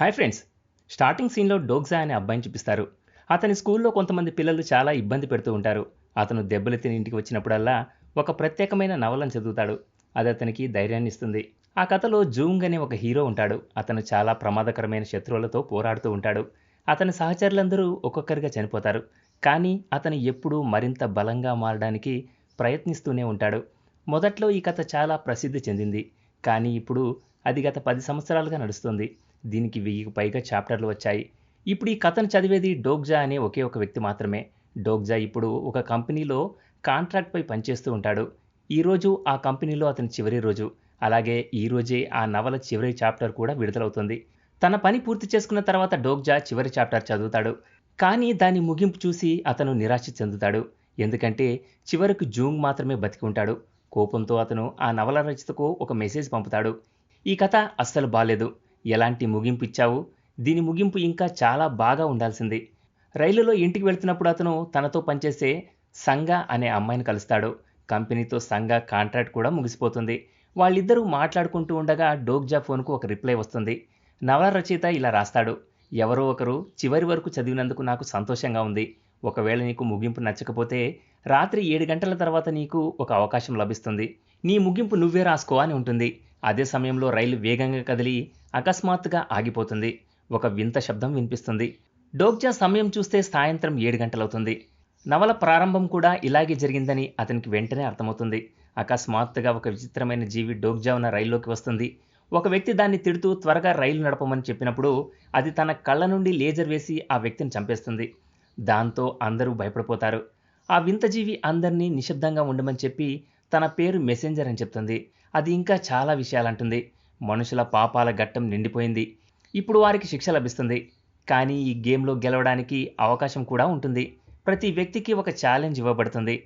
Hi friends. Starting సీన్లో డోగ్జా అనే అబ్బాయిని చూపిస్తారు. అతని స్కూల్లో కొంతమంది పిల్లలు చాలా ఇబ్బంది పెడుతూ ఉంటారు. అతను దెబ్బలు తిని ఇంటికి వచ్చినప్పుడల్లా ఒక ప్రత్యేకమైన నవలను చదువుతాడు. అది అతనికి ధైర్యాన్ని ఇస్తుంది. ఆ కథలో జూంగ్ అనే ఒక హీరో ఉంటాడు. అతను చాలా ప్రమాదకరమైన శత్రువులతో పోరాడుతూ ఉంటాడు. అతని సహచరులందరూ ఒక్కొక్కరిగా చనిపోతారు. కానీ అతను ఎప్పుడూ మరింత బలంగా మారడానికి ప్రయత్నిస్తూనే ఉంటాడు. మొదట్లో ఈ కథ చాలా ప్రసిద్ధి చెందింది. కానీ ఇప్పుడు అది గత పది సంవత్సరాలుగా నడుస్తుంది. దీనికి వెయ్యికి పైగా చాప్టర్లు వచ్చాయి. ఇప్పుడు ఈ కథను చదివేది డోగ్జా అనే ఒకే ఒక వ్యక్తి మాత్రమే. డోగ్జా ఇప్పుడు ఒక కంపెనీలో కాంట్రాక్ట్పై పనిచేస్తూ ఉంటాడు. ఈరోజు ఆ కంపెనీలో అతని చివరి రోజు. అలాగే ఈ రోజే ఆ నవల చివరి చాప్టర్ కూడా విడుదలవుతుంది. తన పని పూర్తి చేసుకున్న తర్వాత డోగ్జా చివరి చాప్టర్ చదువుతాడు. కానీ దాని ముగింపు చూసి అతను నిరాశ చెందుతాడు. ఎందుకంటే చివరకు జూంగ్ మాత్రమే బతికి ఉంటాడు. కోపంతో అతను ఆ నవల రచితకు ఒక మెసేజ్ పంపుతాడు. ఈ కథ అస్సలు బాలేదు. ఎలాంటి ముగింపు ఇచ్చావు? దీని ముగింపు ఇంకా చాలా బాగా ఉండాల్సింది. రైలులో ఇంటికి వెళ్తున్నప్పుడు అతను తనతో పనిచేసే సంగ అనే అమ్మాయిని కలుస్తాడు. కంపెనీతో సంగ కాంట్రాక్ట్ కూడా ముగిసిపోతుంది. వాళ్ళిద్దరూ మాట్లాడుకుంటూ ఉండగా డోగ్జా ఫోన్కు ఒక రిప్లై వస్తుంది. నవల రచయిత ఇలా రాస్తాడు. ఎవరో ఒకరు చివరి వరకు చదివినందుకు నాకు సంతోషంగా ఉంది. ఒకవేళ నీకు ముగింపు నచ్చకపోతే రాత్రి ఏడు గంటల తర్వాత నీకు ఒక అవకాశం లభిస్తుంది. నీ ముగింపు నువ్వే రాసుకో అని ఉంటుంది. అదే సమయంలో రైలు వేగంగా కదిలి అకస్మాత్తుగా ఆగిపోతుంది. ఒక వింత శబ్దం వినిపిస్తుంది. డోగ్జా సమయం చూస్తే సాయంత్రం ఏడు గంటలవుతుంది. నవల ప్రారంభం కూడా ఇలాగే జరిగిందని అతనికి వెంటనే అర్థమవుతుంది. అకస్మాత్తుగా ఒక విచిత్రమైన జీవి డోగ్జా ఉన్న రైల్లోకి వస్తుంది. ఒక వ్యక్తి దాన్ని తిడుతూ త్వరగా రైలు నడపమని చెప్పినప్పుడు అది తన కళ్ళ నుండి లేజర్ వేసి ఆ వ్యక్తిని చంపేస్తుంది. దాంతో అందరూ భయపడిపోతారు. ఆ వింత జీవి అందరినీ నిశ్శబ్దంగా ఉండమని చెప్పి తన పేరు మెసెంజర్ అని చెప్తుంది. అది ఇంకా చాలా విషయాలంటుంది. మనుషుల పాపాల ఘట్టం నిండిపోయింది. ఇప్పుడు వారికి శిక్ష లభిస్తుంది. కానీ ఈ గేమ్లో గెలవడానికి అవకాశం కూడా ఉంటుంది. ప్రతి వ్యక్తికి ఒక ఛాలెంజ్ ఇవ్వబడుతుంది.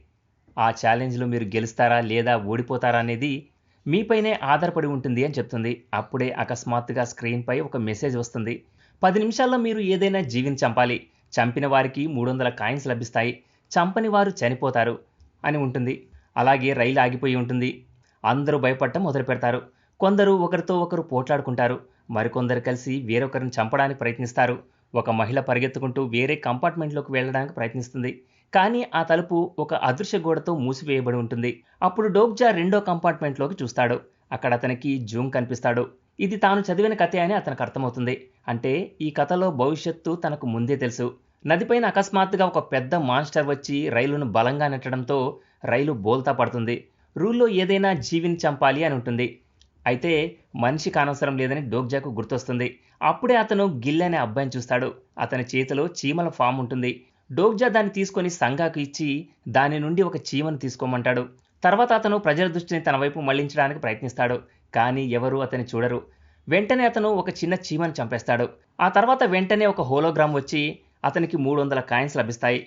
ఆ ఛాలెంజ్లో మీరు గెలుస్తారా లేదా ఓడిపోతారా అనేది మీపైనే ఆధారపడి ఉంటుంది అని చెప్తుంది. అప్పుడే అకస్మాత్తుగా స్క్రీన్పై ఒక మెసేజ్ వస్తుంది. పది నిమిషాల్లో మీరు ఏదైనా జీవిని చంపాలి. చంపిన వారికి మూడు వందల కాయిన్స్ లభిస్తాయి. చంపని వారు చనిపోతారు అని ఉంటుంది. అలాగే రైలు ఆగిపోయి ఉంటుంది. అందరూ భయపడటం మొదలు పెడతారు కొందరు ఒకరితో ఒకరు పోట్లాడుకుంటారు. మరికొందరు కలిసి వేరొకరిని చంపడానికి ప్రయత్నిస్తారు. ఒక మహిళ పరిగెత్తుకుంటూ వేరే కంపార్ట్మెంట్లోకి వెళ్ళడానికి ప్రయత్నిస్తుంది. కానీ ఆ తలుపు ఒక అదృశ్య గోడతో మూసివేయబడి ఉంటుంది. అప్పుడు డోగ్జా రెండో కంపార్ట్మెంట్లోకి చూస్తాడు. అక్కడ అతనికి జూమ్ కనిపిస్తాడు. ఇది తాను చదివిన కథే అని అతనికి అర్థమవుతుంది. అంటే ఈ కథలో భవిష్యత్తు తనకు ముందే తెలుసు. నదిపైన అకస్మాత్తుగా ఒక పెద్ద మాన్స్టర్ వచ్చి రైలును బలంగా నెట్టడంతో రైలు బోల్తా పడుతుంది. రూల్లో ఏదైనా జీవిని చంపాలి అని ఉంటుంది. అయితే మనిషి కానవసరం లేదని డోగ్జాకు గుర్తొస్తుంది. అప్పుడే అతను గిల్ అనే అబ్బాయిని చూస్తాడు. అతని చేతిలో చీమల ఫామ్ ఉంటుంది. డోగ్జా దాన్ని తీసుకొని సంగాకు ఇచ్చి దాని నుండి ఒక చీమను తీసుకోమంటాడు. తర్వాత అతను ప్రజల దృష్టిని తన వైపు మళ్ళించడానికి ప్రయత్నిస్తాడు కానీ ఎవరూ అతని చూడరు. వెంటనే అతను ఒక చిన్న చీమను చంపేస్తాడు. ఆ తర్వాత వెంటనే ఒక హోలోగ్రామ్ వచ్చి అతనికి మూడు వందల కాయిన్స్ లభిస్తాయి.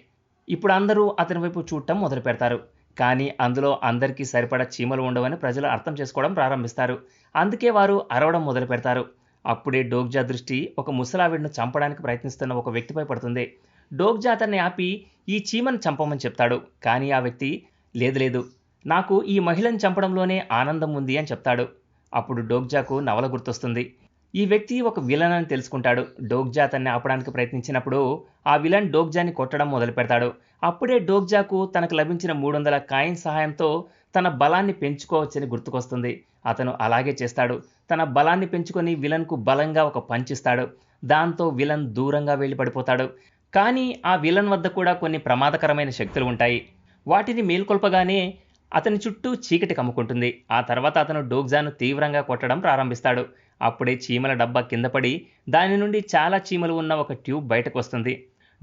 ఇప్పుడు అందరూ అతని వైపు చూడటం మొదలు పెడతారు కానీ అందులో అందరికీ సరిపడా చీమలు ఉండవని ప్రజలు అర్థం చేసుకోవడం ప్రారంభిస్తారు. అందుకే వారు అరవడం మొదలు పెడతారు. అప్పుడే డోగ్జా దృష్టి ఒక ముసలావిడను చంపడానికి ప్రయత్నిస్తున్న ఒక వ్యక్తిపై పడుతుంది. డోగ్జా అతన్ని ఆపి ఈ చీమను చంపమని చెప్తాడు. కానీ ఆ వ్యక్తి లేదు లేదు. నాకు ఈ మహిళను చంపడంలోనే ఆనందం ఉంది అని చెప్తాడు. అప్పుడు డోగ్జాకు నవల గుర్తొస్తుంది. ఈ వ్యక్తి ఒక విలన్ అని తెలుసుకుంటాడు. డోగ్జా అతన్ని ఆపడానికి ప్రయత్నించినప్పుడు ఆ విలన్ డోగ్జాని కొట్టడం మొదలు పెడతాడు అప్పుడే డోగ్జాకు తనకు లభించిన మూడు వందల కాయిన్ సహాయంతో తన బలాన్ని పెంచుకోవచ్చని గుర్తుకొస్తుంది. అతను అలాగే చేస్తాడు. తన బలాన్ని పెంచుకొని విలన్కు బలంగా ఒక పంచిస్తాడు. దాంతో విలన్ దూరంగా వెళ్ళి పడిపోతాడు కానీ ఆ విలన్ వద్ద కూడా కొన్ని ప్రమాదకరమైన శక్తులు ఉంటాయి. వాటిని మేల్కొల్పగానే అతని చుట్టూ చీకటి కమ్ముకుంటుంది. ఆ తర్వాత అతను డోగ్జాను తీవ్రంగా కొట్టడం ప్రారంభిస్తాడు. అప్పుడే చీమల డబ్బా కింద పడి దాని నుండి చాలా చీమలు ఉన్న ఒక ట్యూబ్ బయటకు వస్తుంది.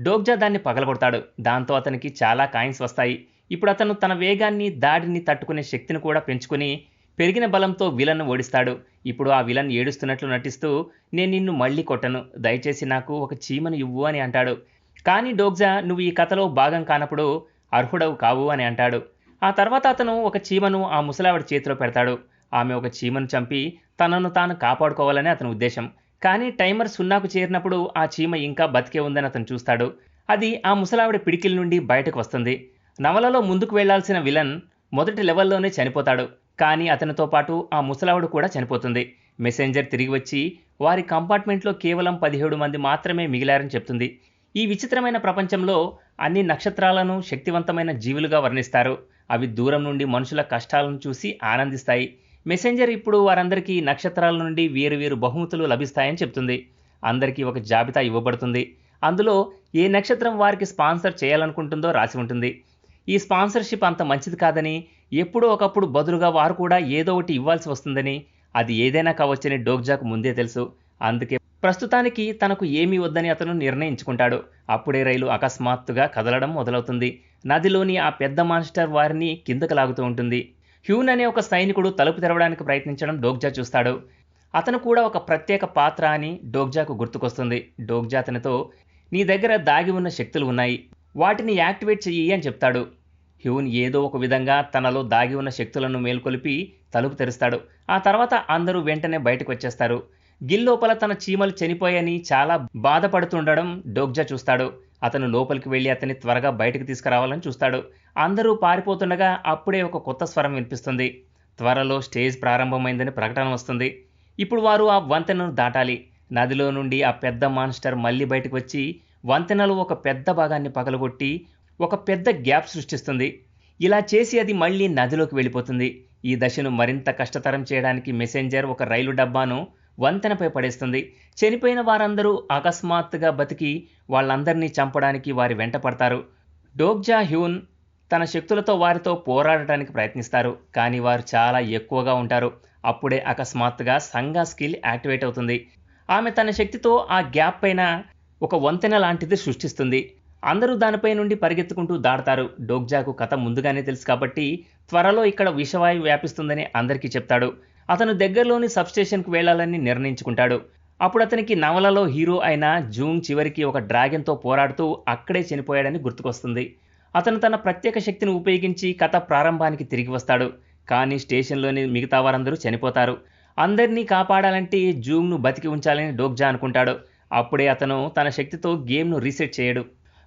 డోగ్జా దాన్ని పగలగొడతాడు. దాంతో అతనికి చాలా కాయిన్స్ వస్తాయి. ఇప్పుడు అతను తన వేగాన్ని దాడిని తట్టుకునే శక్తిని కూడా పెంచుకుని పెరిగిన బలంతో విలన్ను ఓడిస్తాడు. ఇప్పుడు ఆ విలన్ ఏడుస్తున్నట్లు నటిస్తూ నేను నిన్ను మళ్ళీ కొట్టను. దయచేసి నాకు ఒక చీమను ఇవ్వు అని అంటాడు. కానీ డోగ్జా నువ్వు ఈ కథలో భాగం కానప్పుడు అర్హుడవు కావు అని అంటాడు. ఆ తర్వాత అతను ఒక చీమను ఆ ముసలావిడ చేతిలో పెడతాడు. ఆమె ఒక చీమను చంపి తనను తాను కాపాడుకోవాలని అతని ఉద్దేశం. కానీ టైమర్ సున్నాకు చేరినప్పుడు ఆ చీమ ఇంకా బతికే ఉందని అతను చూస్తాడు. అది ఆ ముసలావిడ పిడికిల నుండి బయటకు వస్తుంది. నవలలో ముందుకు వెళ్ళాల్సిన విలన్ మొదటి లెవెల్లోనే చనిపోతాడు. కానీ అతనితో పాటు ఆ ముసలావిడ కూడా చనిపోతుంది. మెసెంజర్ తిరిగి వచ్చి వారి కంపార్ట్మెంట్లో కేవలం పదిహేడు మంది మాత్రమే మిగిలారని చెప్తుంది. ఈ విచిత్రమైన ప్రపంచంలో అన్ని నక్షత్రాలను శక్తివంతమైన జీవులుగా వర్ణిస్తారు. అవి దూరం నుండి మనుషుల కష్టాలను చూసి ఆనందిస్తాయి. మెసెంజర్ ఇప్పుడు వారందరికీ నక్షత్రాల నుండి వేరు వేరు బహుమతులు లభిస్తాయని చెప్తుంది. అందరికీ ఒక జాబితా ఇవ్వబడుతుంది. అందులో ఏ నక్షత్రం వారికి స్పాన్సర్ చేయాలనుకుంటుందో రాసి ఉంటుంది. ఈ స్పాన్సర్షిప్ అంత మంచిది కాదని ఎప్పుడో ఒకప్పుడు బదులుగా వారు కూడా ఏదో ఒకటి ఇవ్వాల్సి వస్తుందని అది ఏదైనా కావచ్చని డోగ్జాకు ముందే తెలుసు. అందుకే ప్రస్తుతానికి తనకు ఏమీ వద్దని అతను నిర్ణయించుకుంటాడు. అప్పుడే రైలు అకస్మాత్తుగా కదలడం మొదలవుతుంది. నదిలోని ఆ పెద్ద మాన్స్టర్ వారిని కిందకు లాగుతూ ఉంటుంది. హ్యూన్ అనే ఒక సైనికుడు తలుపు తెరవడానికి ప్రయత్నించడం డోగ్జా చూస్తాడు. అతను కూడా ఒక ప్రత్యేక పాత్ర అని డోగ్జాకు గుర్తుకొస్తుంది. డోగ్జా అతనితో నీ దగ్గర దాగి ఉన్న శక్తులు ఉన్నాయి. వాటిని యాక్టివేట్ చెయ్యి అని చెప్తాడు. హ్యూన్ ఏదో ఒక విధంగా తనలో దాగి ఉన్న శక్తులను మేల్కొలిపి తలుపు తెరుస్తాడు. ఆ తర్వాత అందరూ వెంటనే బయటకు వచ్చేస్తారు. గిల్ లోపల తన చీమలు చనిపోయని చాలా బాధపడుతుండడం డోగ్జా చూస్తాడు. అతను లోపలికి వెళ్ళి అతన్ని త్వరగా బయటకు తీసుకురావాలని చూస్తాడు. అందరూ పారిపోతుండగా అప్పుడే ఒక కొత్త స్వరం వినిపిస్తుంది. త్వరలో స్టేజ్ ప్రారంభమైందని ప్రకటన వస్తుంది. ఇప్పుడు వారు ఆ వంతెనను దాటాలి. నదిలో నుండి ఆ పెద్ద మాన్స్టర్ మళ్ళీ బయటకు వచ్చి వంతెనలో ఒక పెద్ద భాగాన్ని పగలగొట్టి ఒక పెద్ద గ్యాప్ సృష్టిస్తుంది. ఇలా చేసి అది మళ్ళీ నదిలోకి వెళ్ళిపోతుంది. ఈ దశను మరింత కష్టతరం చేయడానికి మెసెంజర్ ఒక రైలు డబ్బాను వంతెనపై పడేస్తుంది. చనిపోయిన వారందరూ అకస్మాత్తుగా బతికి వాళ్ళందరినీ చంపడానికి వారి వెంట పడతారు. డోగ్జా హ్యూన్ తన శక్తులతో వారితో పోరాడటానికి ప్రయత్నిస్తారు కానీ వారు చాలా ఎక్కువగా ఉంటారు. అప్పుడే అకస్మాత్తుగా సంఘ స్కిల్ యాక్టివేట్ అవుతుంది. ఆమె తన శక్తితో ఆ గ్యాప్ పైన ఒక వంతెన లాంటిది సృష్టిస్తుంది. అందరూ దానిపై నుండి పరిగెత్తుకుంటూ దాడతారు. డోగ్జాకు కథ ముందుగానే తెలుసు కాబట్టి త్వరలో ఇక్కడ విషవాయువు వ్యాపిస్తుందని అందరికీ చెప్తాడు. అతను దగ్గరలోని సబ్స్టేషన్కు వెళ్ళాలని నిర్ణయించుకుంటాడు. అప్పుడు అతనికి నవలలో హీరో అయిన జూమ్ చివరికి ఒక డ్రాగన్తో పోరాడుతూ అక్కడే చనిపోయాడని గుర్తుకొస్తుంది. అతను తన ప్రత్యేక శక్తిని ఉపయోగించి కథ ప్రారంభానికి తిరిగి వస్తాడు. కానీ స్టేషన్లోని మిగతా వారందరూ చనిపోతారు. అందరినీ కాపాడాలంటే జూమ్ను బతికి ఉంచాలని డోగ్జా అనుకుంటాడు. అప్పుడే అతను తన శక్తితో గేమ్ను రీసెట్ చేయడు.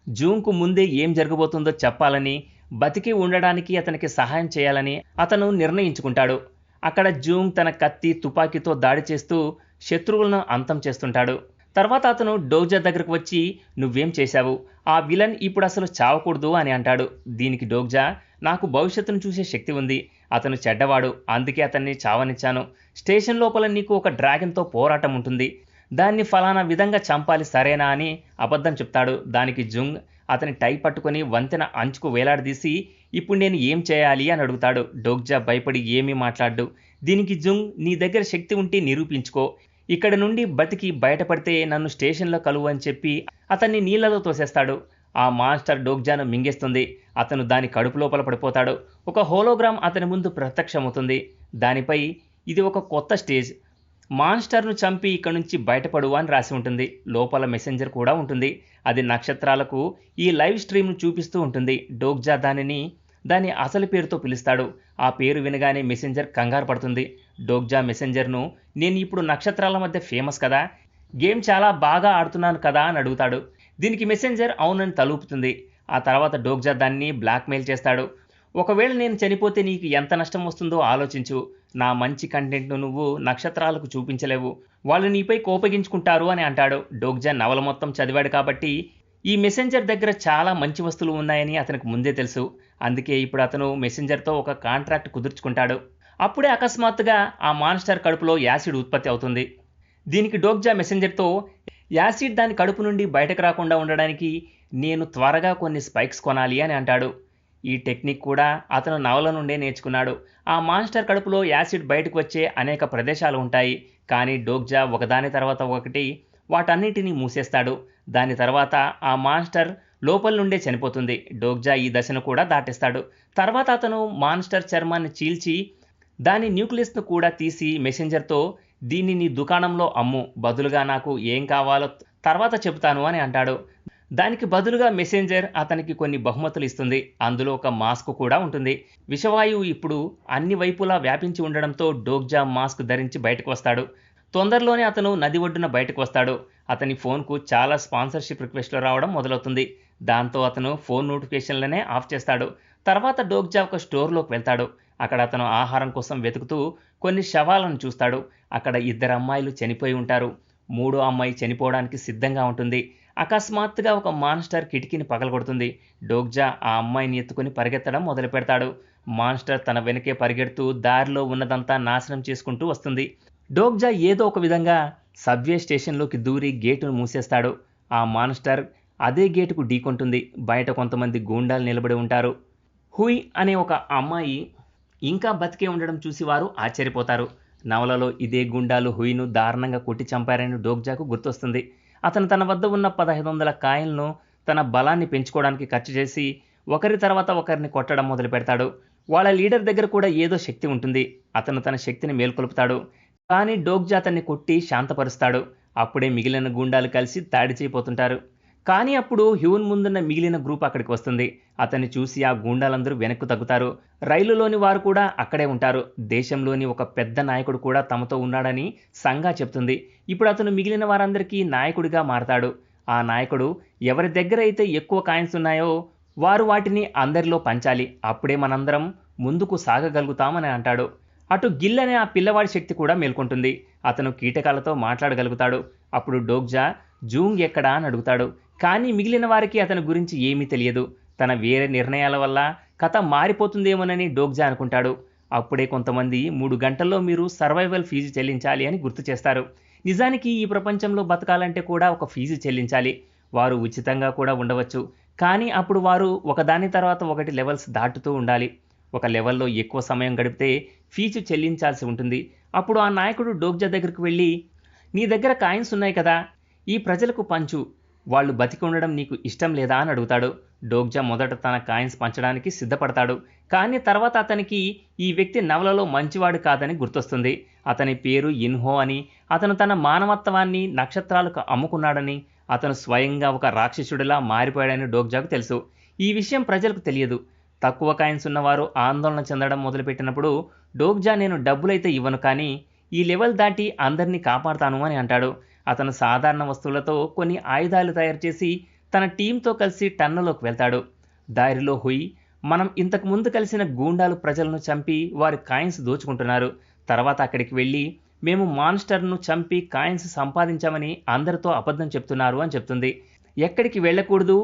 జూమ్కు ముందే ఏం జరగబోతుందో చెప్పాలని బతికి ఉండడానికి అతనికి సహాయం చేయాలని అతను నిర్ణయించుకుంటాడు. అక్కడ జూమ్ తన కత్తి తుపాకీతో దాడి చేస్తూ శత్రువులను అంతం చేస్తుంటాడు. తర్వాత అతను డోగ్జా దగ్గరకు వచ్చి నువ్వేం చేశావు? ఆ విలన్ ఇప్పుడు అసలు చావకూడదు అని అంటాడు. దీనికి డోగ్జా నాకు భవిష్యత్తును చూసే శక్తి ఉంది. అతను చెడ్డవాడు. అందుకే అతన్ని చావనిచ్చాను. స్టేషన్ లోపల నీకు ఒక డ్రాగన్తో పోరాటం ఉంటుంది. దాన్ని ఫలానా విధంగా చంపాలి సరేనా అని అబద్ధం చెప్తాడు. దానికి జుంగ్ అతని టై పట్టుకొని వంతెన అంచుకు వేలాడదీసి ఇప్పుడు నేను ఏం చేయాలి అని అడుగుతాడు. డోగ్జా భయపడి ఏమీ మాట్లాడు దీనికి జుంగ్ నీ దగ్గర శక్తి ఉంటే నిరూపించుకో. ఇక్కడ నుండి బతికి బయటపడితే నన్ను స్టేషన్లో కలువు అని చెప్పి అతన్ని నీళ్ళలో తోసేస్తాడు. ఆ మాస్టర్ డోగ్జాను మింగేస్తుంది. అతను దాని కడుపు లోపల పడిపోతాడు. ఒక హోలోగ్రామ్ అతని ముందు ప్రత్యక్షమవుతుంది. దానిపై ఇది ఒక కొత్త స్టేజ్. మాన్స్టర్ను చంపి ఇక్కడ నుంచి బయటపడు అని రాసి ఉంటుంది. లోపల మెసెంజర్ కూడా ఉంటుంది. అది నక్షత్రాలకు ఈ లైవ్ స్ట్రీమ్ను చూపిస్తూ ఉంటుంది. డోగ్జా దానిని దాని అసలు పేరుతో పిలుస్తాడు. ఆ పేరు వినగానే మెసెంజర్ కంగారు పడుతుంది. డోగ్జా మెసెంజర్ను నేను ఇప్పుడు నక్షత్రాల మధ్య ఫేమస్ కదా గేమ్ చాలా బాగా ఆడుతున్నాను కదా అని అడుగుతాడు. దీనికి మెసెంజర్ అవునని తలుపుతుంది. ఆ తర్వాత డోగ్జా దాన్ని బ్లాక్మెయిల్ చేస్తాడు. ఒకవేళ నేను చనిపోతే నీకు ఎంత నష్టం వస్తుందో ఆలోచించు. నా మంచి కంటెంట్ను నువ్వు నక్షత్రాలకు చూపించలేవు. వాళ్ళు నీపై కోపగించుకుంటారు అని అంటాడు. డోగ్జా నవల మొత్తం చదివాడు కాబట్టి ఈ మెసెంజర్ దగ్గర చాలా మంచి వస్తువులు ఉన్నాయని అతనికి ముందే తెలుసు. అందుకే ఇప్పుడు అతను మెసెంజర్తో ఒక కాంట్రాక్ట్ కుదుర్చుకుంటాడు. అప్పుడే అకస్మాత్తుగా ఆ మాన్స్టర్ కడుపులో యాసిడ్ ఉత్పత్తి అవుతుంది. దీనికి డోగ్జా మెసెంజర్తో యాసిడ్ దాని కడుపు నుండి బయటకు రాకుండా ఉండడానికి నేను త్వరగా కొన్ని స్పైక్స్ కొనాలి అని అంటాడు. ఈ టెక్నిక్ కూడా అతను నవల నుండే నేర్చుకున్నాడు. ఆ మాన్స్టర్ కడుపులో యాసిడ్ బయటకు వచ్చే అనేక ప్రదేశాలు ఉంటాయి. కానీ డోగ్జా ఒకదాని తర్వాత ఒకటి వాటన్నిటినీ మూసేస్తాడు. దాని తర్వాత ఆ మాన్స్టర్ లోపల నుండే చనిపోతుంది. డోగ్జా ఈ దశను కూడా దాటిస్తాడు. తర్వాత అతను మాన్స్టర్ చర్మాన్ని చీల్చి దాని న్యూక్లియస్ను కూడా తీసి మెసెంజర్తో దీన్ని నీ దుకాణంలో అమ్ము బదులుగా నాకు ఏం కావాలో తర్వాత చెబుతాను అని అంటాడు. దానికి బదులుగా మెసెంజర్ అతనికి కొన్ని బహుమతులు ఇస్తుంది. అందులో ఒక మాస్క్ కూడా ఉంటుంది. విషవాయువు ఇప్పుడు అన్ని వైపులా వ్యాపించి ఉండడంతో డోగ్జా మాస్క్ ధరించి బయటకు వస్తాడు. తొందరలోనే అతను నది ఒడ్డున బయటకు వస్తాడు. అతని ఫోన్కు చాలా స్పాన్సర్షిప్ రిక్వెస్ట్లు రావడం మొదలవుతుంది. దాంతో అతను ఫోన్ నోటిఫికేషన్లనే ఆఫ్ చేస్తాడు. తర్వాత డోగ్జా ఒక స్టోర్లోకి వెళ్తాడు. అక్కడ అతను ఆహారం కోసం వెతుకుతూ కొన్ని శవాలను చూస్తాడు. అక్కడ ఇద్దరు అమ్మాయిలు చనిపోయి ఉంటారు. మూడో అమ్మాయి చనిపోవడానికి సిద్ధంగా ఉంటుంది. అకస్మాత్తుగా ఒక మాన్స్టర్ కిటికీని పగలగొడుతుంది. డోగ్జా ఆ అమ్మాయిని ఎత్తుకుని పరిగెత్తడం మొదలు పెడతాడు. మాన్స్టర్ తన వెనకే పరిగెడుతూ దారిలో ఉన్నదంతా నాశనం చేసుకుంటూ వస్తుంది. డోగ్జా ఏదో ఒక విధంగా సబ్వే స్టేషన్లోకి దూరి గేటును మూసేస్తాడు. ఆ మాన్స్టర్ అదే గేటుకు ఢీకొంటుంది. బయట కొంతమంది గూండాలు నిలబడి ఉంటారు. హుయ్ అనే ఒక అమ్మాయి ఇంకా బతికే ఉండడం చూసి వారు ఆశ్చర్యపోతారు. నవలలో ఇదే గుండాలు హుయిను దారుణంగా కొట్టి చంపారని డోగ్జాకు గుర్తొస్తుంది. అతను తన వద్ద ఉన్న పదహైదు వందల కాయలను తన బలాన్ని పెంచుకోవడానికి ఖర్చు చేసి ఒకరి తర్వాత ఒకరిని కొట్టడం మొదలు పెడతాడు. వాళ్ళ లీడర్ దగ్గర కూడా ఏదో శక్తి ఉంటుంది. అతను తన శక్తిని మేల్కొలుపుతాడు. కానీ డోగ్జా అతన్ని కొట్టి శాంతపరుస్తాడు. అప్పుడే మిగిలిన గుండాలు కలిసి తాడి చేయబోతుంటారు. కానీ అప్పుడు హ్యూన్ ముందున్న మిగిలిన గ్రూప్ అక్కడికి వస్తుంది. అతన్ని చూసి ఆ గూండాలందరూ వెనక్కు తగ్గుతారు. రైలులోని వారు కూడా అక్కడే ఉంటారు. దేశంలోని ఒక పెద్ద నాయకుడు కూడా తమతో ఉన్నాడని సంగా చెప్తుంది. ఇప్పుడు అతను మిగిలిన వారందరికీ నాయకుడిగా మారతాడు. ఆ నాయకుడు ఎవరి దగ్గర అయితే ఎక్కువ కాయిన్స్ ఉన్నాయో వారు వాటిని అందరిలో పంచాలి. అప్పుడే మనందరం ముందుకు సాగగలుగుతామని అంటాడు. అటు గిల్ అనే ఆ పిల్లవాడి శక్తి కూడా మేల్కొంటుంది. అతను కీటకాలతో మాట్లాడగలుగుతాడు. అప్పుడు డోగ్జా జూంగ్ ఎక్కడా అని అడుగుతాడు. కానీ మిగిలిన వారికి అతని గురించి ఏమీ తెలియదు. తన వేరే నిర్ణయాల వల్ల కథ మారిపోతుందేమోనని డోగ్జా అనుకుంటాడు. అప్పుడే కొంతమంది మూడు గంటల్లో మీరు సర్వైవల్ ఫీజు చెల్లించాలి అని గుర్తు చేస్తారు. నిజానికి ఈ ప్రపంచంలో బతకాలంటే కూడా ఒక ఫీజు చెల్లించాలి. వారు ఉచితంగా కూడా ఉండవచ్చు. కానీ అప్పుడు వారు ఒకదాని తర్వాత ఒకటి లెవెల్స్ దాటుతూ ఉండాలి. ఒక లెవెల్లో ఎక్కువ సమయం గడిపితే ఫీజు చెల్లించాల్సి ఉంటుంది. అప్పుడు ఆ నాయకుడు డోగ్జా దగ్గరికి వెళ్ళి నీ దగ్గర కాయిన్స్ ఉన్నాయి కదా. ఈ ప్రజలకు పంచు. వాళ్ళు బతికి ఉండడం నీకు ఇష్టం లేదా అని అడుగుతాడు. డోగ్జా మొదట తన కాయిన్స్ పంచడానికి సిద్ధపడతాడు. కానీ తర్వాత అతనికి ఈ వ్యక్తి నవలలో మంచివాడు కాదని గుర్తొస్తుంది. అతని పేరు ఇన్హో అని అతను తన మానవత్వాన్ని నక్షత్రాలకు అమ్ముకున్నాడని అతను స్వయంగా ఒక రాక్షసుడిలా మారిపోయాడని డోగ్జాకు తెలుసు. ఈ విషయం ప్రజలకు తెలియదు. తక్కువ కాయిన్స్ ఉన్నవారు ఆందోళన చెందడం మొదలుపెట్టినప్పుడు డోగ్జా నేను డబ్బులైతే ఇవ్వను కానీ ఈ లెవెల్ దాటి అందరినీ కాపాడుతాను అని అంటాడు. అతను సాధారణ వస్తువులతో కొన్ని ఆయుధాలు తయారు చేసి తన టీంతో కలిసి టన్నలోకి వెళ్తాడు. దారిలో హుయి మనం ఇంతకు ముందు కలిసిన గూండాలు ప్రజలను చంపి వారి కాయిన్స్ దోచుకుంటున్నారు. తర్వాత అక్కడికి వెళ్ళి మేము మాన్స్టర్ను చంపి కాయిన్స్ సంపాదించామని అందరితో అబద్ధం చెప్తున్నారు అని చెప్తుంది. ఎక్కడికి వెళ్ళకూడదు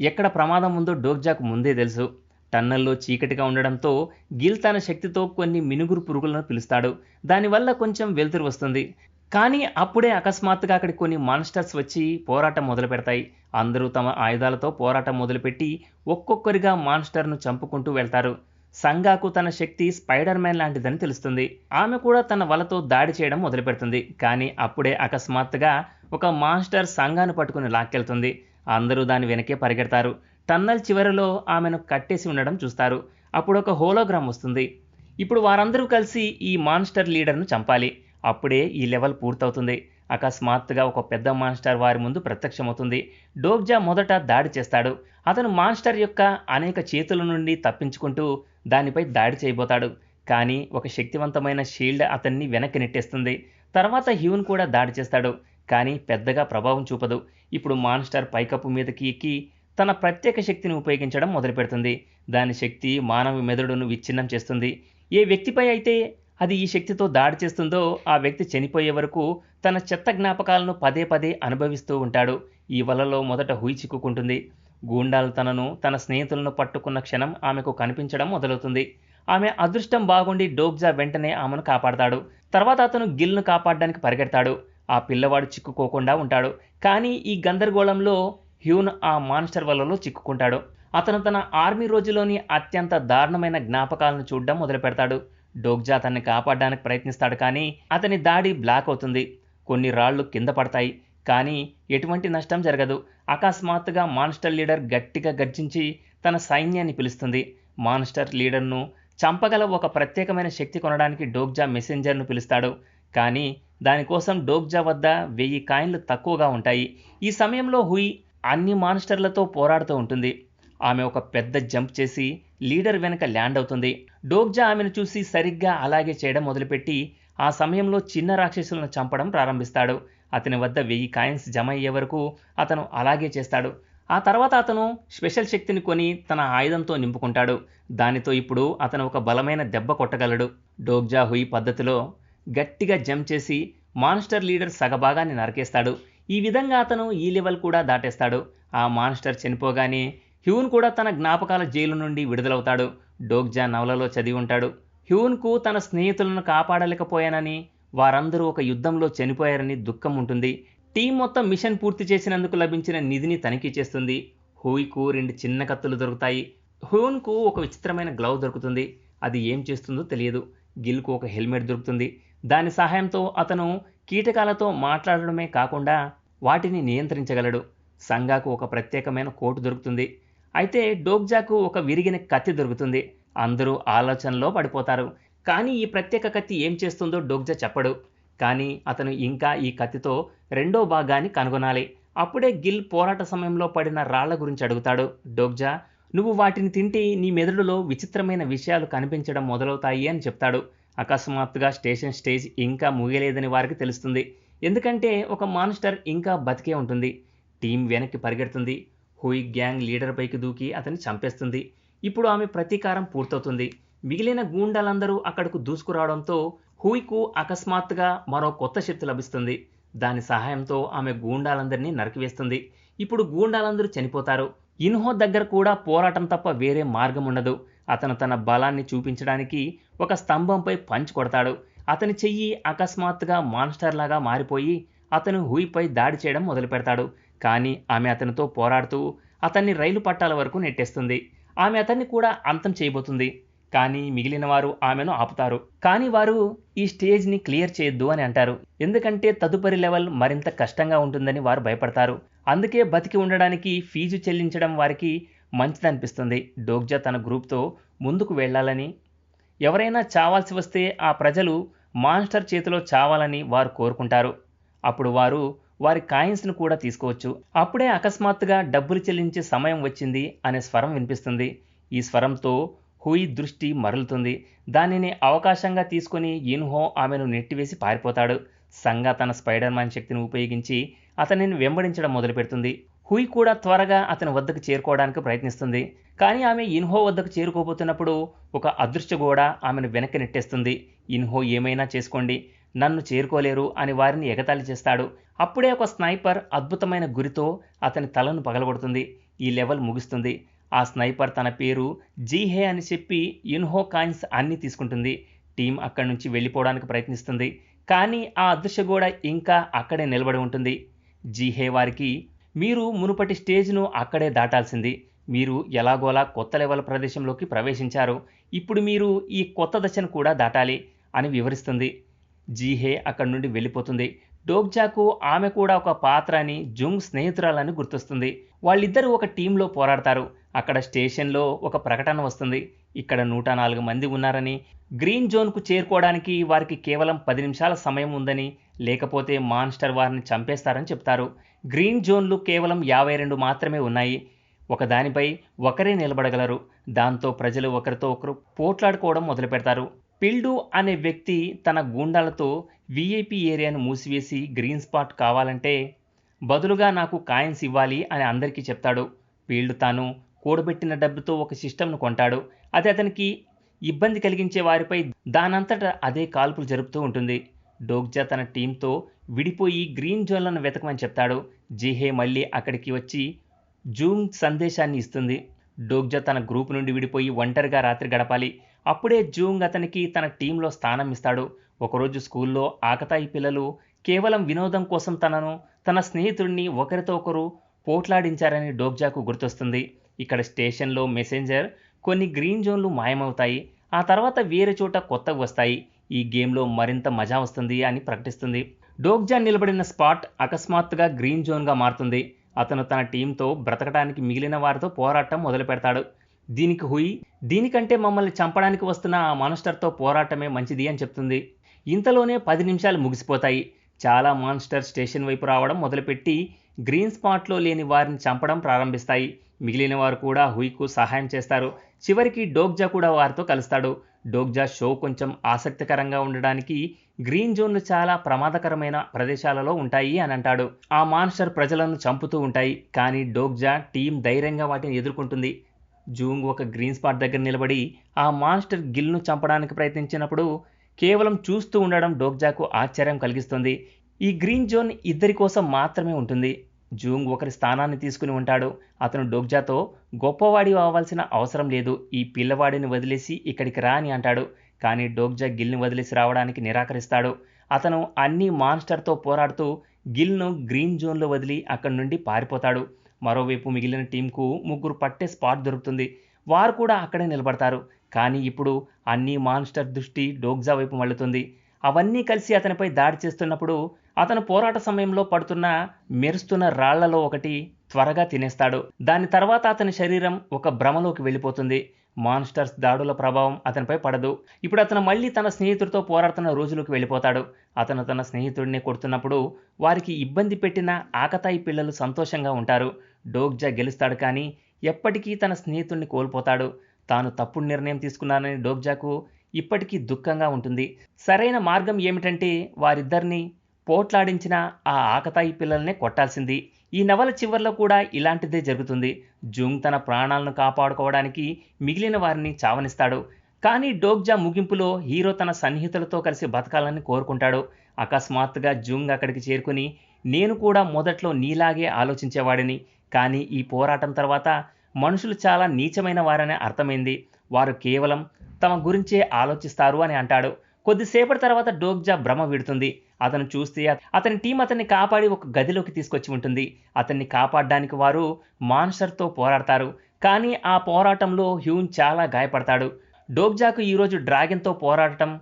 ఎక్కడ ప్రమాదం ఉందో డోగ్జాకు ముందే తెలుసు. టన్నల్లో చీకటిగా ఉండడంతో గిల్ తన శక్తితో కొన్ని మినుగురు పురుగులను పిలుస్తాడు. దానివల్ల కొంచెం వెలుతురు వస్తుంది. కానీ అప్పుడే అకస్మాత్తుగా అక్కడికి కొన్ని మాన్స్టర్స్ వచ్చి పోరాటం మొదలు పెడతాయి. అందరూ తమ ఆయుధాలతో పోరాటం మొదలుపెట్టి ఒక్కొక్కరిగా మాన్స్టర్ను చంపుకుంటూ వెళ్తారు. సంగాకు తన శక్తి స్పైడర్ మ్యాన్ లాంటిదని తెలుస్తుంది. ఆమె కూడా తన వలతో దాడి చేయడం మొదలుపెడుతుంది. కానీ అప్పుడే అకస్మాత్తుగా ఒక మాన్స్టర్ సంగాను పట్టుకుని లాక్కెళ్తుంది. అందరూ దాని వెనకే పరిగెడతారు. టన్నల్ చివరిలో ఆమెను కట్టేసి ఉండడం చూస్తారు. అప్పుడు ఒక హోలోగ్రామ్ వస్తుంది. ఇప్పుడు వారందరూ కలిసి ఈ మాన్స్టర్ లీడర్ను చంపాలి. అప్పుడే ఈ లెవెల్ పూర్తవుతుంది. అకస్మాత్తుగా ఒక పెద్ద మాన్స్టర్ వారి ముందు ప్రత్యక్షమవుతుంది. డోగ్జా మొదట దాడి చేస్తాడు. అతను మాన్స్టర్ యొక్క అనేక చేతుల నుండి తప్పించుకుంటూ దానిపై దాడి చేయబోతాడు. కానీ ఒక శక్తివంతమైన షీల్డ్ అతన్ని వెనక్కి నెట్టేస్తుంది. తర్వాత హ్యూన్ కూడా దాడి చేస్తాడు. కానీ పెద్దగా ప్రభావం చూపదు. ఇప్పుడు మాన్స్టర్ పైకప్పు మీదకి ఎక్కి తన ప్రత్యేక శక్తిని ఉపయోగించడం మొదలుపెడుతుంది. దాని శక్తి మానవ మెదడును విచ్ఛిన్నం చేస్తుంది. ఏ వ్యక్తిపై అయితే అది ఈ శక్తితో దాడి చేస్తుందో ఆ వ్యక్తి చనిపోయే వరకు తన చెత్త జ్ఞాపకాలను పదే పదే అనుభవిస్తూ ఉంటాడు. ఈ వలలో మొదట హుయి చిక్కుకుంటుంది. గూండాలు తనను తన స్నేహితులను పట్టుకున్న క్షణం ఆమెకు కనిపించడం మొదలవుతుంది. ఆమె అదృష్టం బాగుండి డోబ్జా వెంటనే ఆమెను కాపాడతాడు. తర్వాత అతను గిల్ను కాపాడడానికి పరిగెడతాడు. ఆ పిల్లవాడు చిక్కుకోకుండా ఉంటాడు. కానీ ఈ గందరగోళంలో హ్యూన్ ఆ మాన్స్టర్ వలలో చిక్కుకుంటాడు. అతను తన ఆర్మీ రోజులోని అత్యంత దారుణమైన జ్ఞాపకాలను చూడడం మొదలు పెడతాడు డోగ్జా అతన్ని కాపాడడానికి ప్రయత్నిస్తాడు కానీ అతని దాడి బ్లాక్ అవుతుంది. కొన్ని రాళ్ళు కింద పడతాయి. కానీ ఎటువంటి నష్టం జరగదు. అకస్మాత్తుగా మాన్స్టర్ లీడర్ గట్టిగా గర్జించి తన సైన్యాన్ని పిలుస్తుంది. మాన్స్టర్ లీడర్ను చంపగల ఒక ప్రత్యేకమైన శక్తి కొనడానికి డోగ్జా మెసెంజర్ను పిలుస్తాడు. కానీ దానికోసం డోగ్జా వద్ద వెయ్యి కాయిన్లు తక్కువగా ఉంటాయి. ఈ సమయంలో హుయి అన్ని మాన్స్టర్లతో పోరాడుతూ ఉంటుంది. ఆమె ఒక పెద్ద జంప్ చేసి లీడర్ వెనక ల్యాండ్ అవుతుంది. డోగ్జా ఆమెను చూసి సరిగ్గా అలాగే చేయడం మొదలుపెట్టి ఆ సమయంలో చిన్న రాక్షసులను చంపడం ప్రారంభిస్తాడు. అతని వద్ద వెయ్యి కాయిన్స్ జమ అయ్యే వరకు అతను అలాగే చేస్తాడు. ఆ తర్వాత అతను స్పెషల్ శక్తిని కొని తన ఆయుధంతో నింపుకుంటాడు. దానితో ఇప్పుడు అతను ఒక బలమైన దెబ్బ కొట్టగలడు. డోగ్జా హుయి పద్ధతిలో గట్టిగా జంప్ చేసి మాన్స్టర్ లీడర్ సగభాగాన్ని నరికేస్తాడు. ఈ విధంగా అతను ఈ లెవెల్ కూడా దాటేస్తాడు. ఆ మాన్స్టర్ చనిపోగానే హ్యూన్ కూడా తన జ్ఞాపకాల జైలు నుండి విడుదలవుతాడు. డోగ్జా నవలలో చదివి ఉంటాడు. హ్యూన్కు తన స్నేహితులను కాపాడలేకపోయానని వారందరూ ఒక యుద్ధంలో చనిపోయారని దుఃఖం ఉంటుంది. టీం మొత్తం మిషన్ పూర్తి చేసినందుకు లభించిన నిధిని తనిఖీ చేస్తుంది. హూయికు రెండు చిన్న కత్తులు దొరుకుతాయి. హ్యూన్కు ఒక విచిత్రమైన గ్లవ్ దొరుకుతుంది. అది ఏం చేస్తుందో తెలియదు. గిల్కు ఒక హెల్మెట్ దొరుకుతుంది. దాని సహాయంతో అతను కీటకాలతో మాట్లాడడమే కాకుండా వాటిని నియంత్రించగలడు. సంగాకు ఒక ప్రత్యేకమైన కోటు దొరుకుతుంది. అయితే డోగ్జాకు ఒక విరిగిన కత్తి దొరుకుతుంది. అందరూ ఆలోచనలో పడిపోతారు. కానీ ఈ ప్రత్యేక కత్తి ఏం చేస్తుందో డోగ్జా చెప్పడు. కానీ అతను ఇంకా ఈ కత్తితో రెండో భాగాన్ని కనుగొనాలి. అప్పుడే గిల్ పోరాట సమయంలో పడిన రాళ్ళ గురించి అడుగుతాడు. డోగ్జా నువ్వు వాటిని తింటే నీ మెదడులో విచిత్రమైన విషయాలు కనిపించడం మొదలవుతాయి అని చెప్తాడు. అకస్మాత్తుగా స్టేషన్ స్టేజ్ ఇంకా ముగియలేదని వారికి తెలుస్తుంది. ఎందుకంటే ఒక మాన్స్టర్ ఇంకా బతికే ఉంటుంది. టీం వెనక్కి పరిగెడుతుంది. హుయ్ గ్యాంగ్ లీడర్ పైకి దూకి అతన్ని చంపేస్తుంది. ఇప్పుడు ఆమె ప్రతీకారం పూర్తవుతుంది. మిగిలిన గూండాలందరూ అక్కడకు దూసుకురావడంతో హూయ్కు అకస్మాత్తుగా మరో కొత్త శక్తి లభిస్తుంది. దాని సహాయంతో ఆమె గూండాలందరినీ నరికివేస్తుంది. ఇప్పుడు గూండాలందరూ చనిపోతారు. ఇన్హో దగ్గర కూడా పోరాటం తప్ప వేరే మార్గం ఉండదు. అతను తన బలాన్ని చూపించడానికి ఒక స్తంభంపై పంచి కొడతాడు. అతని చెయ్యి అకస్మాత్తుగా మాన్స్టర్ లాగా మారిపోయి అతను హూయిపై దాడి చేయడం మొదలు పెడతాడు కానీ ఆమె అతనితో పోరాడుతూ అతన్ని రైలు పట్టాల వరకు నెట్టేస్తుంది. ఆమె అతన్ని కూడా అంతం చేయబోతుంది. కానీ మిగిలిన వారు ఆమెను ఆపుతారు. కానీ వారు ఈ స్టేజ్ని క్లియర్ చేయొద్దు అని అంటారు. ఎందుకంటే తదుపరి లెవెల్ మరింత కష్టంగా ఉంటుందని వారు భయపడతారు. అందుకే బతికి ఉండడానికి ఫీజు చెల్లించడం వారికి మంచిదనిపిస్తుంది. డోగ్జా తన గ్రూప్తో ముందుకు వెళ్ళాలని ఎవరైనా చావాల్సి వస్తే ఆ ప్రజలు మాన్స్టర్ చేతిలో చావాలని వారు కోరుకుంటారు. అప్పుడు వారు వారి కాయిన్స్ను కూడా తీసుకోవచ్చు. అప్పుడే అకస్మాత్తుగా డబ్బులు చెల్లించే సమయం వచ్చింది అనే స్వరం వినిపిస్తుంది. ఈ స్వరంతో హుయి దృష్టి మరలుతుంది. దానిని అవకాశంగా తీసుకుని ఇన్హో ఆమెను నెట్టివేసి పారిపోతాడు. సంగా తన స్పైడర్ మ్యాన్ శక్తిని ఉపయోగించి అతనిని వెంబడించడం మొదలుపెడుతుంది. హుయ్ కూడా త్వరగా అతని వద్దకు చేరుకోవడానికి ప్రయత్నిస్తుంది. కానీ ఆమె ఇన్హో వద్దకు చేరుకోబోతున్నప్పుడు ఒక అదృశ్య గోడ ఆమెను వెనక్కి నెట్టేస్తుంది. ఇన్హో ఏమైనా చేసుకోండి. నన్ను చేరుకోలేరు అని వారిని ఎగతాళి చేస్తాడు. అప్పుడే ఒక స్నైపర్ అద్భుతమైన గురితో అతని తలను పగలగొడుతుంది. ఈ లెవెల్ ముగుస్తుంది. ఆ స్నైపర్ తన పేరు జీహే అని చెప్పి ఇన్హో కాయిన్స్ అన్నీ తీసుకుంటుంది. టీం అక్కడి నుంచి వెళ్ళిపోవడానికి ప్రయత్నిస్తుంది. కానీ ఆ అదృశ్య కూడా ఇంకా అక్కడే నిలబడి ఉంటుంది. జీహే వారికి మీరు మునుపటి స్టేజ్ను అక్కడే దాటాల్సింది. మీరు ఎలాగోలా కొత్త లెవెల్ ప్రదేశంలోకి ప్రవేశించారు. ఇప్పుడు మీరు ఈ కొత్త దశను కూడా దాటాలి అని వివరిస్తుంది. జీహే అక్కడి నుండి వెళ్ళిపోతుంది. డోగ్జాకు ఆమె కూడా ఒక పాత్ర అని జుంగ్ స్నేహితురాలని గుర్తొస్తుంది. వాళ్ళిద్దరూ ఒక టీంలో పోరాడతారు. అక్కడ స్టేషన్లో ఒక ప్రకటన వస్తుంది. ఇక్కడ నూట నాలుగు మంది ఉన్నారని గ్రీన్ జోన్కు చేరుకోవడానికి వారికి కేవలం పది నిమిషాల సమయం ఉందని లేకపోతే మాన్స్టర్ వారిని చంపేస్తారని చెప్తారు. గ్రీన్ జోన్లు కేవలం యాభై రెండు మాత్రమే ఉన్నాయి. ఒకదానిపై ఒకరే నిలబడగలరు. దాంతో ప్రజలు ఒకరితో ఒకరు పోట్లాడుకోవడం మొదలు పెడతారు పిల్డు అనే వ్యక్తి తన గూండాలతో విఐపి ఏరియాను మూసివేసి గ్రీన్ స్పాట్ కావాలంటే బదులుగా నాకు కాయిన్స్ ఇవ్వాలి అని అందరికీ చెప్తాడు. పీల్డ్ తాను కూడబెట్టిన డబ్బుతో ఒక సిస్టమ్ను కొంటాడు. అది అతనికి ఇబ్బంది కలిగించే వారిపై దానంతట అదే కాల్పులు జరుపుతూ ఉంటుంది. డోగ్జా తన టీంతో విడిపోయి గ్రీన్ జోన్లను వెతకమని చెప్తాడు. జీహే మళ్ళీ అక్కడికి వచ్చి జూమ్ సందేశాన్ని ఇస్తుంది. డోగ్జా తన గ్రూప్ నుండి విడిపోయి ఒంటరిగా రాత్రి గడపాలి. అప్పుడే జూంగ్ అతనికి తన టీంలో స్థానం ఇస్తాడు. ఒకరోజు స్కూల్లో ఆకతాయి పిల్లలు కేవలం వినోదం కోసం తనను తన స్నేహితుడిని ఒకరితో ఒకరు పోట్లాడించారని డోగ్జాకు గుర్తొస్తుంది. ఇక్కడ స్టేషన్లో మెసెంజర్ కొన్ని గ్రీన్ జోన్లు మాయమవుతాయి. ఆ తర్వాత వేరే చోట కొత్తవి వస్తాయి. ఈ గేమ్లో మరింత మజా వస్తుంది అని ప్రకటిస్తుంది. డోగ్జా నిలబడిన స్పాట్ అకస్మాత్తుగా గ్రీన్ జోన్గా మారుతుంది. అతను తన టీంతో బ్రతకడానికి మిగిలిన వారితో పోరాటం మొదలు పెడతాడు దీనికి హుయి దీనికంటే మమ్మల్ని చంపడానికి వస్తున్న ఆ మాన్స్టర్తో పోరాటమే మంచిది అని చెప్తుంది. ఇంతలోనే పది నిమిషాలు ముగిసిపోతాయి. చాలా మాన్స్టర్ స్టేషన్ వైపు రావడం మొదలుపెట్టి గ్రీన్ స్పాట్లో లేని వారిని చంపడం ప్రారంభిస్తాయి. మిగిలిన వారు కూడా హుయికు సహాయం చేస్తారు. చివరికి డోగ్జా కూడా వారితో కలుస్తాడు. డోగ్జా షో కొంచెం ఆసక్తికరంగా ఉండడానికి గ్రీన్ జోన్లు చాలా ప్రమాదకరమైన ప్రదేశాలలో ఉంటాయి అని అంటాడు. ఆ మాన్స్టర్ ప్రజలను చంపుతూ ఉంటాయి. కానీ డోగ్జా టీం ధైర్యంగా వాటిని ఎదుర్కొంటుంది. జూంగ్ ఒక గ్రీన్ స్పాట్ దగ్గర నిలబడి ఆ మాన్స్టర్ గిల్ను చంపడానికి ప్రయత్నించినప్పుడు కేవలం చూస్తూ ఉండడం డోగ్జాకు ఆశ్చర్యం కలిగిస్తుంది. ఈ గ్రీన్ జోన్ ఇద్దరి కోసం మాత్రమే ఉంటుంది. జూంగ్ ఒకరి స్థానాన్ని తీసుకుని ఉంటాడు. అతను డోగ్జాతో గొప్పవాడి అవ్వాల్సిన అవసరం లేదు. ఈ పిల్లవాడిని వదిలేసి ఇక్కడికి రా అని అంటాడు. కానీ డోగ్జా గిల్ని వదిలేసి రావడానికి నిరాకరిస్తాడు. అతను అన్ని మాన్స్టర్తో పోరాడుతూ గిల్ను గ్రీన్ జోన్లో వదిలి అక్కడి నుండి పారిపోతాడు. మరోవైపు మిగిలిన టీంకు ముగ్గురు పట్టే స్పాట్ దొరుకుతుంది. వారు కూడా అక్కడే నిలబడతారు. కానీ ఇప్పుడు అన్ని మాన్స్టర్ దృష్టి డోగ్జా వైపు మళ్ళుతుంది. అవన్నీ కలిసి అతనిపై దాడి చేస్తున్నప్పుడు అతను పోరాట సమయంలో పడుతున్న మెరుస్తున్న రాళ్ళలో ఒకటి త్వరగా తినేస్తాడు. దాని తర్వాత అతని శరీరం ఒక భ్రమలోకి వెళ్ళిపోతుంది. మాన్స్టర్స్ దాడుల ప్రభావం అతనిపై పడదు. ఇప్పుడు అతను మళ్ళీ తన స్నేహితుడితో పోరాడుతున్న రోజులకు వెళ్ళిపోతాడు. అతను తన స్నేహితుడిని కొడుతున్నప్పుడు వారికి ఇబ్బంది పెట్టిన ఆకతాయి పిల్లలు సంతోషంగా ఉంటారు. డోగ్జా గెలుస్తాడు కానీ ఎప్పటికీ తన స్నేహితుడిని కోల్పోతాడు. తాను తప్పుడు నిర్ణయం తీసుకున్నానని డోగ్జాకు ఇప్పటికీ దుఃఖంగా ఉంటుంది. సరైన మార్గం ఏమిటంటే వారిద్దరిని పోట్లాడించిన ఆ ఆకతాయి పిల్లల్నే కొట్టాల్సింది. ఈ నవల చివరిలో కూడా ఇలాంటిదే జరుగుతుంది. జూంగ్ తన ప్రాణాలను కాపాడుకోవడానికి మిగిలిన వారిని చావనిస్తాడు. కానీ డోగ్జా ముగింపులో హీరో తన సన్నిహితులతో కలిసి బతకాలని కోరుకుంటాడు. అకస్మాత్తుగా జూంగ్ అక్కడికి చేరుకుని నేను కూడా మొదట్లో నీలాగే ఆలోచించేవాడిని. కానీ ఈ పోరాటం తర్వాత మనుషులు చాలా నీచమైన వారని అర్థమైంది. వారు కేవలం తమ గురించే ఆలోచిస్తారు అని అంటాడు. కొద్దిసేపటి తర్వాత డోగ్జా భ్రమ విడుతుంది. అతను చూస్తే అతని టీం అతన్ని కాపాడి ఒక గదిలోకి తీసుకొచ్చి ఉంటుంది. అతన్ని కాపాడడానికి వారు మాన్స్టర్తో పోరాడతారు. కానీ ఆ పోరాటంలో హ్యూన్ చాలా గాయపడతాడు. డోబ్జాకు ఈరోజు డ్రాగన్తో పోరాడటం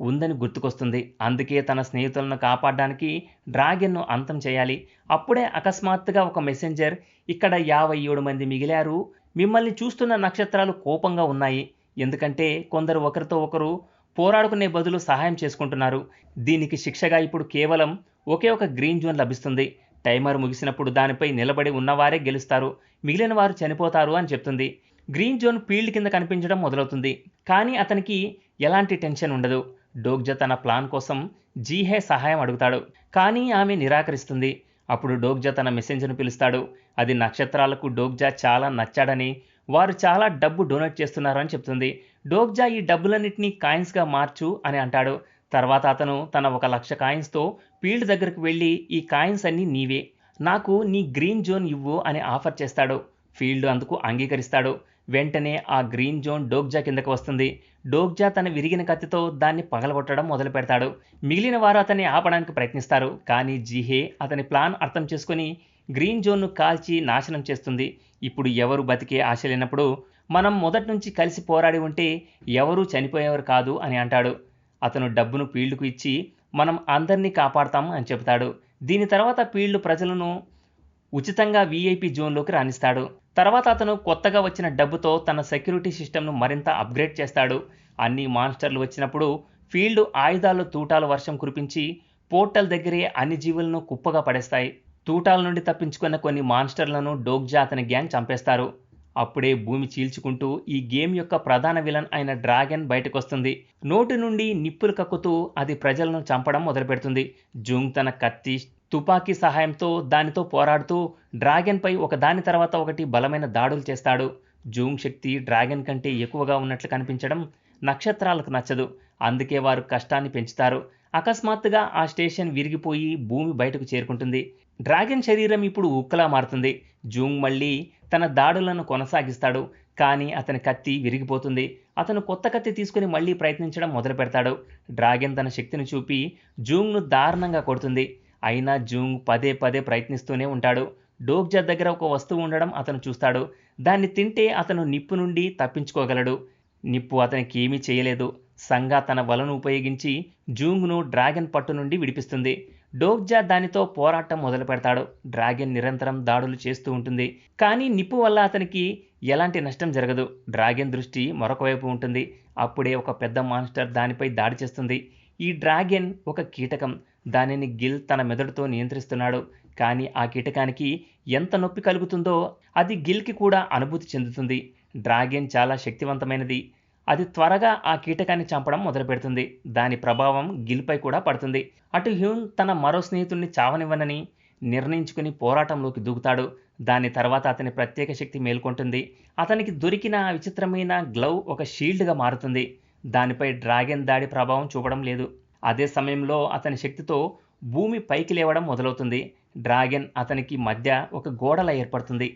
ఉందని గుర్తుకొస్తుంది. అందుకే తన స్నేహితులను కాపాడడానికి డ్రాగన్ను అంతం చేయాలి. అప్పుడే అకస్మాత్తుగా ఒక మెసెంజర్ ఇక్కడ యాభై ఏడు మంది మిగిలారు. మిమ్మల్ని చూస్తున్న నక్షత్రాలు కోపంగా ఉన్నాయి. ఎందుకంటే కొందరు ఒకరితో ఒకరు పోరాడుకునే బదులు సహాయం చేసుకుంటున్నారు. దీనికి శిక్షగా ఇప్పుడు కేవలం ఒకే ఒక గ్రీన్ జోన్ లభిస్తుంది. టైమర్ ముగిసినప్పుడు దానిపై నిలబడి ఉన్నవారే గెలుస్తారు. మిగిలిన వారు చనిపోతారు అని చెప్తుంది. గ్రీన్ జోన్ ఫీల్డ్ కింద కనిపించడం మొదలవుతుంది. కానీ అతనికి ఎలాంటి టెన్షన్ ఉండదు. డోగ్జా తన ప్లాన్ కోసం జీహే సహాయం అడుగుతాడు. కానీ ఆమె నిరాకరిస్తుంది. అప్పుడు డోగ్జా తన మెసెంజర్ను పిలుస్తాడు. అది నక్షత్రాలకు డోగ్జా చాలా నచ్చాడని వారు చాలా డబ్బు డొనేట్ చేస్తున్నారని చెప్తుంది. డోగ్జా ఈ డబ్బులన్నింటినీ కాయిన్స్గా మార్చు అని అంటాడు. తర్వాత అతను తన ఒక లక్ష కాయిన్స్తో ఫీల్డ్ దగ్గరకు వెళ్ళి ఈ కాయిన్స్ అన్నీ నీవే. నాకు నీ గ్రీన్ జోన్ ఇవ్వు అని ఆఫర్ చేస్తాడు. ఫీల్డ్ అందుకు అంగీకరిస్తాడు. వెంటనే ఆ గ్రీన్ జోన్ డోగ్జా కిందకు వస్తుంది. డోగ్జా తన విరిగిన కత్తితో దాన్ని పగలగొట్టడం మొదలు పెడతాడు. మిగిలిన వారు అతన్ని ఆపడానికి ప్రయత్నిస్తారు. కానీ జీహే అతని ప్లాన్ అర్థం చేసుకుని గ్రీన్ జోన్ను కాల్చి నాశనం చేస్తుంది. ఇప్పుడు ఎవరు బతికే ఆశ లేనప్పుడు మనం మొదటి నుంచి కలిసి పోరాడి ఉంటే ఎవరూ చనిపోయేవారు కాదు అని అంటాడు. అతను డబ్బును ఫీల్డ్కు ఇచ్చి మనం అందరినీ కాపాడతాం అని చెబుతాడు. దీని తర్వాత పీళ్ళు ప్రజలను ఉచితంగా వీఐపీ జోన్లోకి రాణిస్తాడు. తర్వాత అతను కొత్తగా వచ్చిన డబ్బుతో తన సెక్యూరిటీ సిస్టమ్ను మరింత అప్గ్రేడ్ చేస్తాడు. అన్ని మాన్స్టర్లు వచ్చినప్పుడు ఫీల్డ్ ఆయుధాలు తూటాలు వర్షం కురిపించి పోర్టల్ దగ్గరే అన్ని జీవులను కుప్పగా పడేస్తాయి. తూటాల నుండి తప్పించుకున్న కొన్ని మాన్స్టర్లను డోగ్జా అతని గ్యాంగ్ చంపేస్తారు. అప్పుడే భూమి చీల్చుకుంటూ ఈ గేమ్ యొక్క ప్రధాన విలన్ అయిన డ్రాగన్ బయటకొస్తుంది. నోటి నుండి నిప్పులు కక్కుతూ అది ప్రజలను చంపడం మొదలుపెడుతుంది. జూంగ్ తన కత్తి తుపాకీ సహాయంతో దానితో పోరాడుతూ డ్రాగన్పై ఒక దాని తర్వాత ఒకటి బలమైన దాడులు చేస్తాడు. జూంగ్ శక్తి డ్రాగన్ కంటే ఎక్కువగా ఉన్నట్లు కనిపించడం నక్షత్రాలకు నచ్చదు. అందుకే వారు కష్టాన్ని పెంచుతారు. అకస్మాత్తుగా ఆ స్టేషన్ విరిగిపోయి భూమి బయటకు చేరుకుంటుంది. డ్రాగన్ శరీరం ఇప్పుడు ఉక్కలా మారుతుంది. జూంగ్ మళ్ళీ తన దాడులను కొనసాగిస్తాడు. కానీ అతని కత్తి విరిగిపోతుంది. అతను కొత్త కత్తి తీసుకుని మళ్ళీ ప్రయత్నించడం మొదలు పెడతాడు డ్రాగన్ తన శక్తిని చూపి జూంగ్ను దారుణంగా కొడుతుంది. అయినా జూంగ్ పదే పదే ప్రయత్నిస్తూనే ఉంటాడు. డోగ్జా దగ్గర ఒక వస్తువు ఉండడం అతను చూస్తాడు. దాన్ని తింటే అతను నిప్పు నుండి తప్పించుకోగలడు. నిప్పు అతనికి ఏమీ చేయలేదు. సంగా తన వలను ఉపయోగించి జూంగ్ను డ్రాగన్ పట్టు నుండి విడిపిస్తుంది. డోగ్జా దానితో పోరాటం మొదలు పెడతాడు. డ్రాగన్ నిరంతరం దాడులు చేస్తూ ఉంటుంది. కానీ నిప్పు వల్ల అతనికి ఎలాంటి నష్టం జరగదు. డ్రాగన్ దృష్టి మరొక వైపు ఉంటుంది. అప్పుడే ఒక పెద్ద మాన్స్టర్ దానిపై దాడి చేస్తుంది. ఈ డ్రాగన్ ఒక కీటకం. దానిని గిల్ తన మెదడుతో నియంత్రిస్తున్నాడు. కానీ ఆ కీటకానికి ఎంత నొప్పి కలుగుతుందో అది గిల్కి కూడా అనుభూతి చెందుతుంది. డ్రాగన్ చాలా శక్తివంతమైనది. అది త్వరగా ఆ కీటకాన్ని చంపడం మొదలుపెడుతుంది. దాని ప్రభావం గిల్పై కూడా పడుతుంది. అటు హ్యూన్ తన మరో స్నేహితుడిని చావనివ్వనని నిర్ణయించుకుని పోరాటంలోకి దూకుతాడు. దాని తర్వాత అతని ప్రత్యేక శక్తి మేల్కొంటుంది. అతనికి దొరికిన ఆ విచిత్రమైన గ్లౌ ఒక షీల్డ్గా మారుతుంది. దానిపై డ్రాగన్ దాడి ప్రభావం చూపడం లేదు. అదే సమయంలో అతని శక్తితో భూమి పైకి లేవడం మొదలవుతుంది. డ్రాగన్ అతనికి మధ్య ఒక గోడల ఏర్పడుతుంది.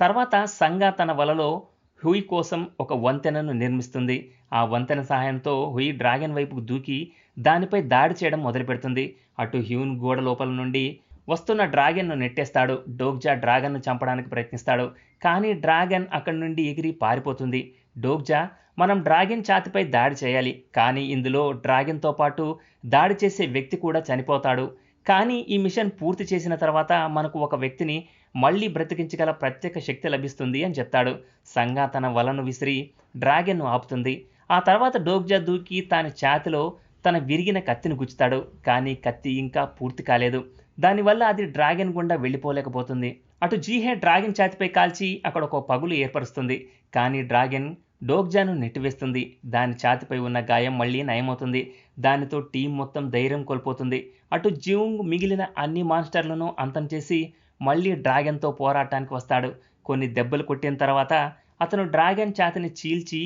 తర్వాత సంగా తన వలలో హుయ్ కోసం ఒక వంతెనను నిర్మిస్తుంది. ఆ వంతెన సహాయంతో హుయ్ డ్రాగన్ వైపుకు దూకి దానిపై దాడి చేయడం మొదలుపెడుతుంది. అటు హ్యూన్ గోడ లోపల నుండి వస్తున్న డ్రాగన్ను నెట్టేస్తాడు. డోగ్జా డ్రాగన్ను చంపడానికి ప్రయత్నిస్తాడు. కానీ డ్రాగన్ అక్కడి నుండి ఎగిరి పారిపోతుంది. డోగ్జా మనం డ్రాగన్ ఛాతిపై దాడి చేయాలి. కానీ ఇందులో డ్రాగన్తో పాటు దాడి చేసే వ్యక్తి కూడా చనిపోతాడు. కానీ ఈ మిషన్ పూర్తి చేసిన తర్వాత మనకు ఒక వ్యక్తిని మళ్ళీ బ్రతికించగల ప్రత్యేక శక్తి లభిస్తుంది అని చెప్తాడు. సంగా తన వలను విసిరి డ్రాగన్ను ఆపుతుంది. ఆ తర్వాత డోగ్జా దూకి తన ఛాతిలో తన విరిగిన కత్తిని గుచ్చుతాడు. కానీ కత్తి ఇంకా పూర్తి కాలేదు. దానివల్ల అది డ్రాగన్ గుండా వెళ్ళిపోలేకపోతుంది. అటు జీహే డ్రాగన్ ఛాతిపై కాల్చి అక్కడ ఒక పగులు ఏర్పరుస్తుంది. కానీ డ్రాగన్ డోగ్జాను నెట్టివేస్తుంది. దాని ఛాతిపై ఉన్న గాయం మళ్ళీ నయమవుతుంది. దానితో టీం మొత్తం ధైర్యం కోల్పోతుంది. అటు జింగ్ మిగిలిన అన్ని మాన్స్టర్లను అంతం చేసి మళ్ళీ డ్రాగన్తో పోరాటానికి వస్తాడు. కొన్ని దెబ్బలు కొట్టిన తర్వాత అతను డ్రాగన్ చేతని చీల్చి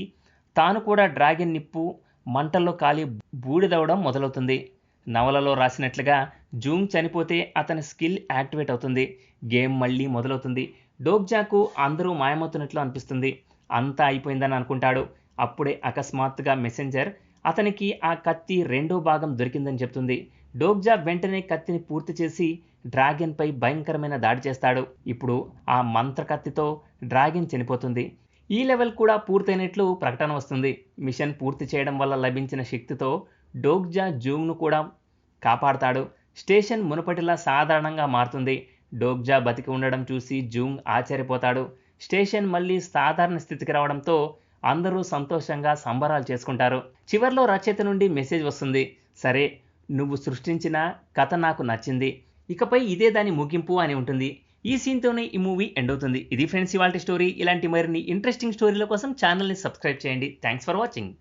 తాను కూడా డ్రాగన్ నిప్పు మంటల్లో కాలి బూడిదవడం మొదలవుతుంది. నవలలో రాసినట్లుగా జూమ్ చనిపోతే అతని స్కిల్ యాక్టివేట్ అవుతుంది. గేమ్ మళ్ళీ మొదలవుతుంది. డోగ్జాకు అందరూ మాయమవుతున్నట్లు అనిపిస్తుంది. అంతా అయిపోయిందని అనుకుంటాడు. అప్పుడే అకస్మాత్తుగా మెసెంజర్ అతనికి ఆ కత్తి రెండో భాగం దొరికిందని చెప్తుంది. డోగ్జా వెంటనే కత్తిని పూర్తి చేసి డ్రాగన్పై భయంకరమైన దాడి చేస్తాడు. ఇప్పుడు ఆ మంత్ర కత్తితో డ్రాగన్ చనిపోతుంది. ఈ లెవెల్ కూడా పూర్తయినట్లు ప్రకటన వస్తుంది. మిషన్ పూర్తి చేయడం వల్ల లభించిన శక్తితో డోగ్జా జూమ్ను కూడా కాపాడతాడు. స్టేషన్ మునుపటిలా సాధారణంగా మారుతుంది. డోగ్జా బతికి ఉండడం చూసి జూంగ్ ఆశ్చర్యపోతాడు. స్టేషన్ మళ్ళీ సాధారణ స్థితికి రావడంతో అందరూ సంతోషంగా సంబరాలు చేసుకుంటారు. చివర్లో రచయిత నుండి మెసేజ్ వస్తుంది. సరే నువ్వు సృష్టించిన కథ నాకు నచ్చింది. ఇకపై ఇదే దాని ముగింపు అని ఉంటుంది. ఈ సీన్తోనే ఈ మూవీ ఎండ్ అవుతుంది. ఇది ఫ్రెండ్స్ ఇవాళ స్టోరీ. ఇలాంటి మరిన్ని ఇంట్రెస్టింగ్ స్టోరీల కోసం ఛానల్ని సబ్స్క్రైబ్ చేయండి. Thanks for watching.